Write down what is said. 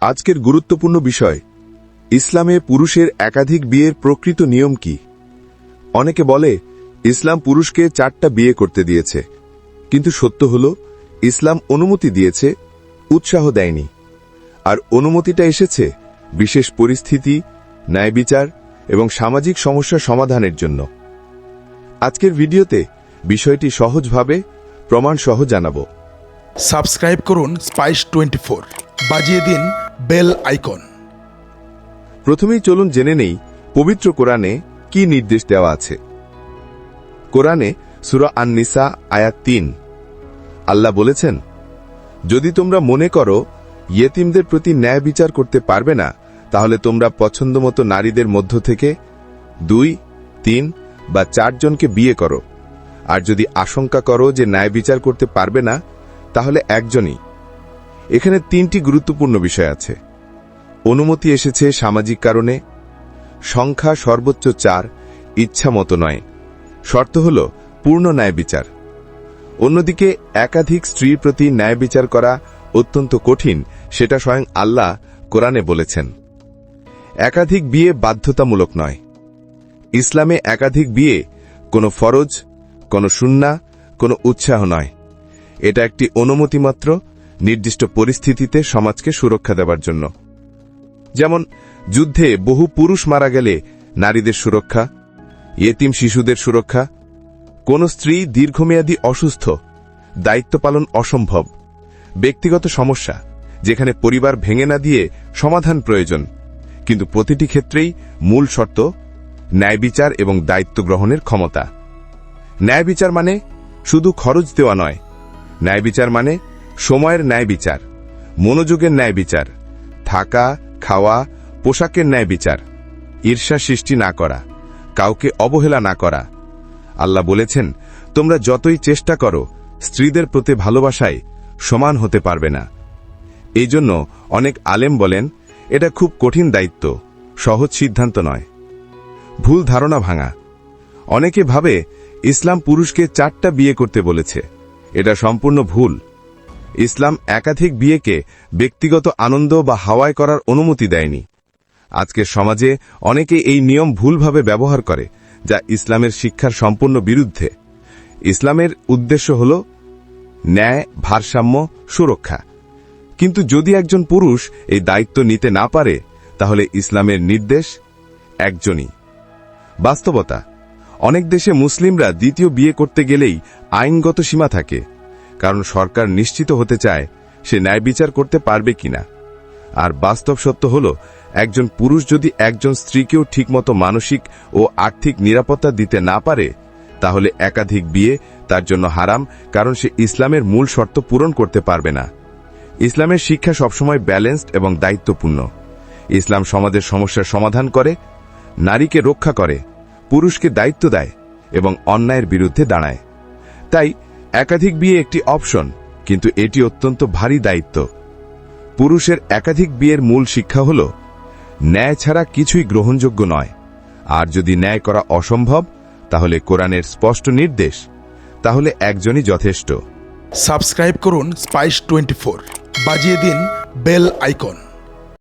আজকের গুরুত্বপূর্ণ বিষয়, ইসলামে পুরুষের একাধিক বিয়ের প্রকৃত নিয়ম কি? অনেকে বলে, ইসলাম পুরুষকে চারটা বিয়ে করতে দিয়েছে। কিন্তু সত্য হল, ইসলাম অনুমতি দিয়েছে, উৎসাহ দেয়নি। আর অনুমতিটা এসেছে বিশেষ পরিস্থিতি, ন্যায় বিচার এবং সামাজিক সমস্যা সমাধানের জন্য। আজকের ভিডিওতে বিষয়টি সহজভাবে প্রমাণসহ জানাব। সাবস্ক্রাইব করুন স্পাইস টোয়েন্টি বাজিয়ে দিন বেল আইকন। প্রথমেই চলুন জেনে নেই পবিত্র কোরআনে কি নির্দেশ দেওয়া আছে। কোরআনে সুরা আননিসা আয়াত তিন। আল্লাহ বলেছেন, যদি তোমরা মনে করো ইয়েতিমদের প্রতি ন্যায় বিচার করতে পারবে না, তাহলে তোমরা পছন্দমতো নারীদের মধ্য থেকে দুই, তিন বা চারজনকে বিয়ে করো। আর যদি আশঙ্কা করো যে ন্যায় বিচার করতে পারবে না, তাহলে একজনই এখানে তিনটি গুরুত্বপূর্ণ বিষয় আছে। অনুমতি এসেছে সামাজিক কারণে। সংখ্যা সর্বোচ্চ চার, ইচ্ছা মতো নয়। শর্ত হল পূর্ণ ন্যায় বিচার। অন্যদিকে, একাধিক স্ত্রীর প্রতি ন্যায় বিচার করা অত্যন্ত কঠিন, সেটা স্বয়ং আল্লাহ কোরআনে বলেছেন। একাধিক বিয়ে বাধ্যতামূলক নয়। ইসলামে একাধিক বিয়ে কোনো ফরজ, কোনো সুন্না কোনো উৎসাহ নয়। এটা একটি অনুমতি মাত্র নির্দিষ্ট পরিস্থিতিতে সমাজকে সুরক্ষা দেওয়ার জন্য। যেমন, যুদ্ধে বহু পুরুষ মারা গেলে নারীদের সুরক্ষা এতিম শিশুদের সুরক্ষা, কোন স্ত্রী দীর্ঘমেয়াদী অসুস্থ, দায়িত্ব পালন অসম্ভব, ব্যক্তিগত সমস্যা, যেখানে পরিবার ভেঙে না দিয়ে সমাধান প্রয়োজন, কিন্তু প্রতিটি ক্ষেত্রেই মূল শর্ত ন্যায় বিচার এবং দায়িত্ব গ্রহণের ক্ষমতা। ন্যায় বিচার মানে শুধু খরচ দেওয়া নয়। ন্যায় বিচার মানে সময়ের ন্যায় বিচার, মনোযোগের ন্যায় বিচার, থাকা, খাওয়া, পোশাকের ন্যায় বিচার, ঈর্ষা সৃষ্টি না করা, কাউকে অবহেলা না করা। আল্লাহ বলেছেন, তোমরা যতই চেষ্টা করো, স্ত্রীদের প্রতি ভালোবাসায় সমান হতে পারবে না। এই জন্য অনেক আলেম বলেন, এটা খুব কঠিন দায়িত্ব, সহজ সিদ্ধান্ত নয়। ভুল ধারণা ভাঙা। অনেকে ভাবে, ইসলাম পুরুষকে চারটা বিয়ে করতে বলেছে। এটা সম্পূর্ণ ভুল। ইসলাম একাধিক বিয়েকে ব্যক্তিগত আনন্দ বা হাওয়ায় করার অনুমতি দেয়নি। আজকের সমাজে অনেকে এই নিয়ম ভুলভাবে ব্যবহার করে, যা ইসলামের শিক্ষার সম্পূর্ণ বিরুদ্ধে। ইসলামের উদ্দেশ্য হল ন্যায়, ভারসাম্য, সুরক্ষা। কিন্তু যদি একজন পুরুষ এই দায়িত্ব নিতে না পারে, তাহলে ইসলামের নির্দেশ একজনই। বাস্তবতা, অনেক দেশে মুসলিমরা দ্বিতীয় বিয়ে করতে গেলেই আইনগত সীমা থাকে। কারণ সরকার নিশ্চিত হতে চায় সে ন্যায় বিচার করতে পারবে কিনা। আর বাস্তব সত্য হল, একজন পুরুষ যদি একজন স্ত্রীকেও ঠিকমতো মানসিক ও আর্থিক নিরাপত্তা দিতে না পারে, তাহলে একাধিক বিয়ে তার জন্য হারাম, কারণ সে ইসলামের মূল শর্ত পূরণ করতে পারবে না। ইসলামের শিক্ষা সবসময় ব্যালেন্সড এবং দায়িত্বপূর্ণ। ইসলাম সমাজের সমস্যার সমাধান করে, নারীকে রক্ষা করে, পুরুষকে দায়িত্ব দেয় এবং অন্যায়ের বিরুদ্ধে দাঁড়ায়। তাই একাধিক বিয়ে একটি অপশন, কিন্তু এটি অত্যন্ত ভারী দায়িত্ব। পুরুষের একাধিক বিয়ের মূল শিক্ষা হল, ন্যায় ছাড়া কিছুই গ্রহণযোগ্য নয়। আর যদি ন্যায় করা অসম্ভব, তাহলে কোরআনের স্পষ্ট নির্দেশ, তাহলে একজনই যথেষ্ট। সাবস্ক্রাইব করুন স্পাইস টোয়েন্টি বাজিয়ে দিন বেল আইকন।